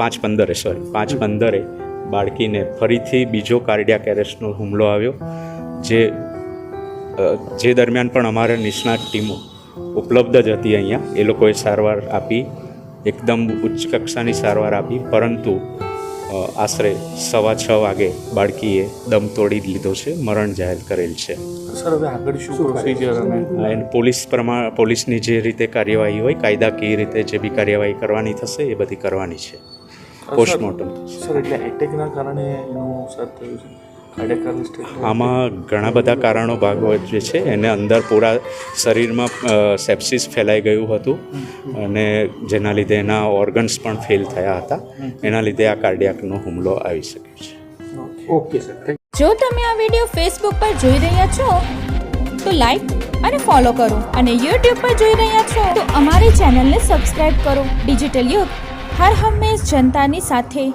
પાંચ પંદરે સોરી પાંચ પંદરે બાળકીને ફરીથી બીજો કાર્ડિયાક એરેસ્ટનો હુમલો આવ્યો જે જે દરમિયાન પણ અમારે નિષ્ણાત ટીમો ઉપલબ્ધ જ હતી અહીંયા. એ લોકોએ સારવાર આપી એકદમ ઉચ્ચ કક્ષાની સારવાર આપી પરંતુ આશરે સવા છ વાગે બાળકીએ દમ તોડી લીધો છે મરણ જાહેર કરેલ છે. સર હવે આગળ શું પ્રોસિજર અને પોલીસ પ્રમાણ પોલીસની જે રીતે કાર્યવાહી હોય કાયદાકીય રીતે જે બી કાર્યવાહી કરવાની થશે એ બધી કરવાની છે. પોસ્ટમોર્ટમ. સર એટલે એટેકના કારણે એનું સર થયું છે? આમાં ઘણા બધા કારણો ભાગો જે છે. એને અંદર પૂરા શરીરમાં સેપ્સિસ ફેલાઈ ગયું હતું. અને જેના લીધે એના ઓર્ગન્સ પણ ફેલ થયા હતા. એના લીધે આ કાર્ડિયાકનો હુમલો આવી શકે છે. Okay sir. જો તમે આ વીડિયો ફેસબુક પર જોઈ રહ્યા છો તો લાઈક અને ફોલો કરો. અને યુટ્યુબ પર જોઈ રહ્યા છો તો અમારી ચેનલને સબસ્ક્રાઇબ કરો. ડિજિટલ યુગ હર હંમેશ જનતાની સાથે.